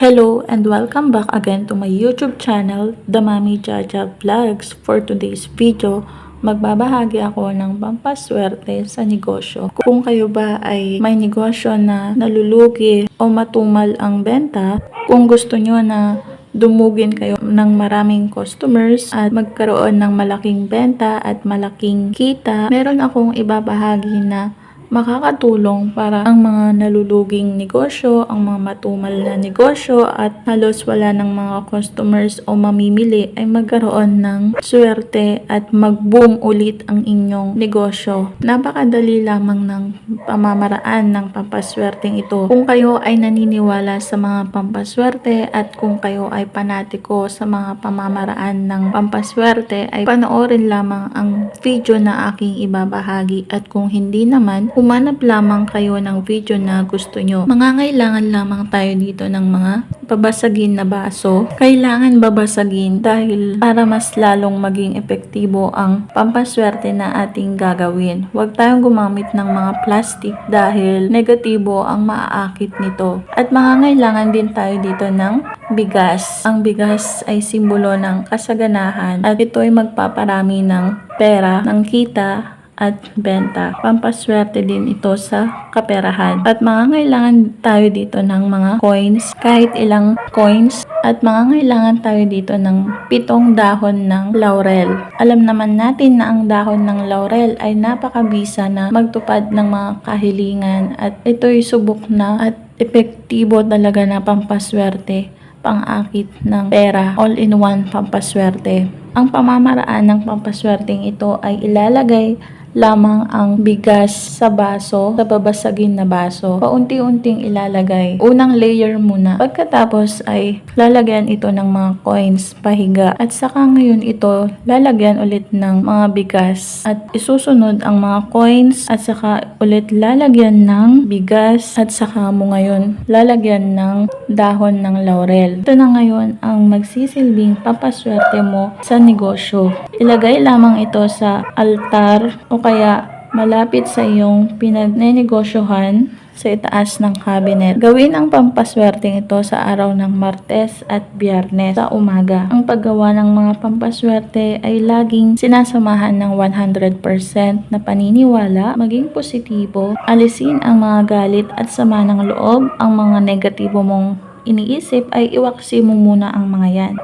Hello and welcome back again to my YouTube channel, The Mami Jaja Vlogs. For today's video, magbabahagi ako ng pampaswerte sa negosyo. Kung kayo ba ay may negosyo na nalulugi o matumal ang benta, kung gusto nyo na dumugin kayo ng maraming customers at magkaroon ng malaking benta at malaking kita, meron akong ibabahagi na makakatulong para ang mga naluluging negosyo, ang mga matumal na negosyo at halos wala ng mga customers o mamimili ay magkaroon ng swerte at mag-boom ulit ang inyong negosyo. Napakadali lamang ng pamamaraan ng pampaswerteng ito. Kung kayo ay naniniwala sa mga pampaswerte at kung kayo ay panatiko sa mga pamamaraan ng pampaswerte ay panoorin lamang ang video na aking ibabahagi at kung hindi naman, humanap lamang kayo ng video na gusto nyo. Mangangailangan lamang tayo dito ng mga babasagin na baso. Kailangan babasagin dahil para mas lalong maging epektibo ang pampaswerte na ating gagawin. Huwag tayong gumamit ng mga plastic dahil negatibo ang maaakit nito. At mangangailangan din tayo dito ng bigas. Ang bigas ay simbolo ng kasaganahan at ito ay magpaparami ng pera, ng kita, at benta. Pampaswerte din ito sa kaperahan. At mangangailangan tayo dito ng mga coins, kahit ilang coins. At mangangailangan tayo dito ng pitong dahon ng laurel. Alam naman natin na ang dahon ng laurel ay napakabisa na magtupad ng mga kahilingan at ito'y subok na at epektibo talaga na pampaswerte pang-akit ng pera, all-in-one pampaswerte. Ang pamamaraan ng pampaswerteng ito ay ilalagay lamang ang bigas sa baso, sa babasagin na baso. Paunti-unting ilalagay. Unang layer muna. Pagkatapos ay lalagyan ito ng mga coins, pahiga. At saka ngayon ito lalagyan ulit ng mga bigas. At isusunod ang mga coins at saka ulit lalagyan ng bigas at saka mo ngayon lalagyan ng dahon ng laurel. Ito na ngayon ang magsisilbing papaswerte mo sa negosyo. Ilagay lamang ito sa altar o kaya malapit sa iyong pinagnenegosyohan sa itaas ng cabinet. Gawin ang pampaswerteng ito sa araw ng Martes at Biyernes sa umaga. Ang paggawa ng mga pampaswerte ay laging sinasamahan ng 100% na paniniwala, maging positibo, alisin ang mga galit at sama ng loob, ang mga negatibo mong iniisip ay iwaksi mo muna ang mga yan.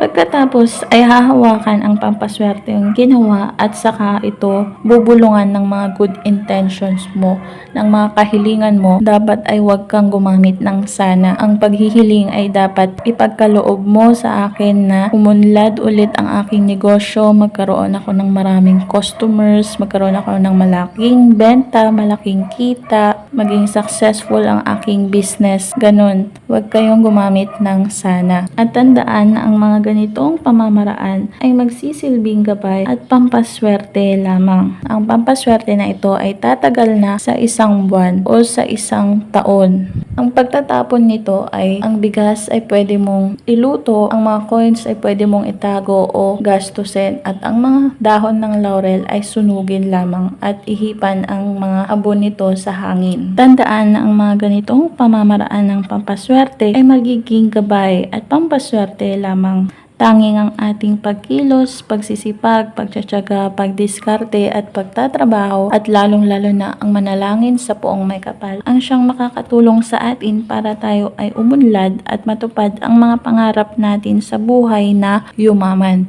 Pagkatapos ay hahawakan ang pampaswerte yung ginawa at saka ito bubulungan ng mga good intentions mo, ng mga kahilingan mo. Dapat ay huwag kang gumamit ng sana. Ang paghihiling ay dapat ipagkaloob mo sa akin na umunlad ulit ang aking negosyo, magkaroon ako ng maraming customers, magkaroon ako ng malaking benta, malaking kita, maging successful ang aking business. Ganon. Huwag kayong gumamit ng sana. At tandaan na ang mga ganitong pamamaraan ay magsisilbing gabay at pampaswerte lamang. Ang pampaswerte na ito ay tatagal na sa isang buwan o sa isang taon. Ang pagtatapon nito ay ang bigas ay pwede mong iluto, ang mga coins ay pwede mong itago o gastusin at ang mga dahon ng laurel ay sunugin lamang at ihipan ang mga abon nito sa hangin. Tandaan na ang mga ganitong pamamaraan ng pampaswerte ay magiging gabay at pampaswerte lamang Tanging ang ating pagkilos, pagsisipag, pagtsatsaga, pagdiskarte at pagtatrabaho at lalong-lalo na ang manalangin sa poong may kapal ang siyang makakatulong sa atin para tayo ay umunlad at matupad ang mga pangarap natin sa buhay na yumaman.